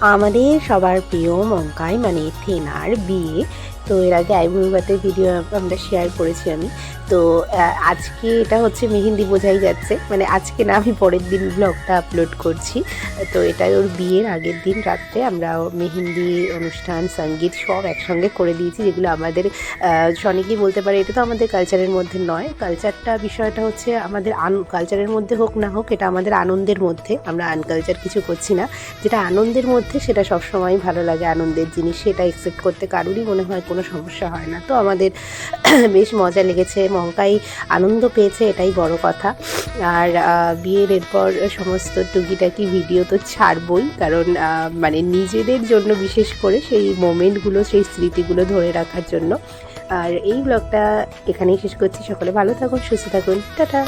আমাদের সবার প্রিয় মঙ্কাই মানে থেনার বিয়ে। তো এর আগে আইবুড়োবাতের ভিডিও আমরা শেয়ার করেছি আমি। তো আজকে এটা হচ্ছে মেহেন্দি বোঝাই যাচ্ছে। মানে আজকে না আমি পরের দিন ব্লগটা আপলোড করছি। তো এটা ওর বিয়ের আগের দিন রাত্রে আমরা মেহেন্দি অনুষ্ঠান সংগীত সব একসঙ্গে করে দিয়েছি যেগুলো আমাদের আহ, অনেকেই বলতে পারে এটা তো আমাদের কালচারের মধ্যে নয়। কালচারটা বিষয়টা হচ্ছে আমাদের আন কালচারের মধ্যে হোক না হোক এটা আমাদের আনন্দের মধ্যে। আমরা আনকালচার কিছু করছি না। যেটা আনন্দের মধ্যে সেটা সবসময় ভালো লাগে, আনন্দের জিনিস, সেটা একসেপ্ট করতে কারোরই মনে হয় কোনো সমস্যা হয় না। তো আমাদের বেশ মজা লেগেছে মঙ্কাই আনন্দ পেয়েছে, এটাই বড় কথা। আর বিয়ের এরপর সমস্ত টুকিটাকি ভিডিও তো ছাড়বই, কারণ মানে নিজেদের জন্য বিশেষ করে সেই মোমেন্টগুলো, সেই স্মৃতিগুলো ধরে রাখার জন্য। আর এই ব্লগটা এখানেই শেষ করছি, সকলে ভালো থাকুন, সুস্থ থাকুন, টাটা!